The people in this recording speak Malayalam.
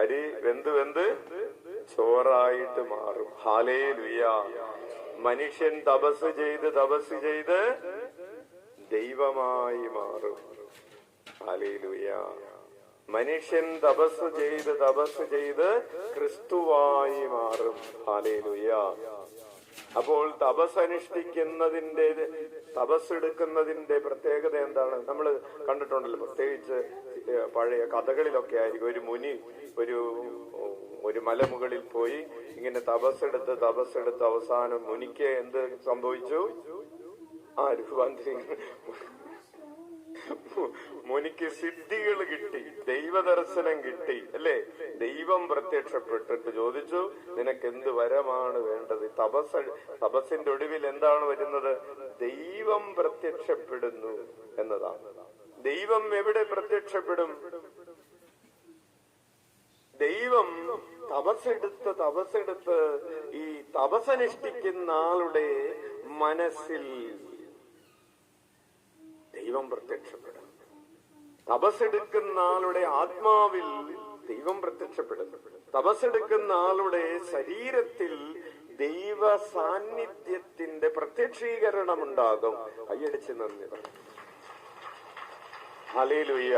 അരി വെന്ത് വെന്ത് ചോറായിട്ട് മാറും. ഹാലേ ലുയ മനുഷ്യൻ തപസ് ചെയ്ത് തപസ് ചെയ്ത് ദൈവമായി മാറും. ഹാലേ ലുയ മനുഷ്യൻ തപസ് ചെയ്ത് തപസ് ചെയ്ത് ക്രിസ്തുവായി മാറും. ഹാലേ ലുയ അപ്പോൾ തപസ് അനുഷ്ഠിക്കുന്നതിന്റെ തപസ് എടുക്കുന്നതിന്റെ പ്രത്യേകത എന്താണ്? നമ്മൾ കണ്ടിട്ടുണ്ടല്ലോ പ്രത്യേകിച്ച് പഴയ കഥകളിലൊക്കെ ആയിരിക്കും. ഒരു മുനി ഒരു ഒരു മലമുകളിൽ പോയി ഇങ്ങനെ തപസ്സെടുത്ത് തപസ്സെടുത്ത് അവസാനം മുനിക്ക് എന്ത് സംഭവിച്ചു? ആ രൂപാന്തരി മുനിക്ക് സിദ്ധികൾ കിട്ടി ദൈവദർശനം കിട്ടി അല്ലേ? ദൈവം പ്രത്യക്ഷപ്പെട്ടിട്ട് ചോദിച്ചു നിനക്ക് എന്ത് വരമാണ് വേണ്ടത്? തപസ് തപസ്സിന്റെ ഒടുവിൽ എന്താണ് വരുന്നത്? ദൈവം പ്രത്യക്ഷപ്പെടുന്നു എന്നതാണ്. ദൈവം എവിടെ പ്രത്യക്ഷപ്പെടും? ദൈവം തപസ്സെടുത്ത് തപസ്സെടുത്ത് ഈ തപസ്സനുഷ്ഠിക്കുന്ന ആളുടെ മനസ്സിൽ ദൈവം പ്രത്യക്ഷപ്പെടും. തപസ്സെടുക്കുന്ന ആളുടെ ആത്മാവിൽ ദൈവം പ്രത്യക്ഷപ്പെടും. തപസ്സെടുക്കുന്ന ആളുടെ ശരീരത്തിൽ ദൈവ സാന്നിധ്യത്തിന്റെ പ്രത്യക്ഷീകരണം ഉണ്ടാകും കൈയടിച്ച് നന്ദി ഹലേലുയ്യ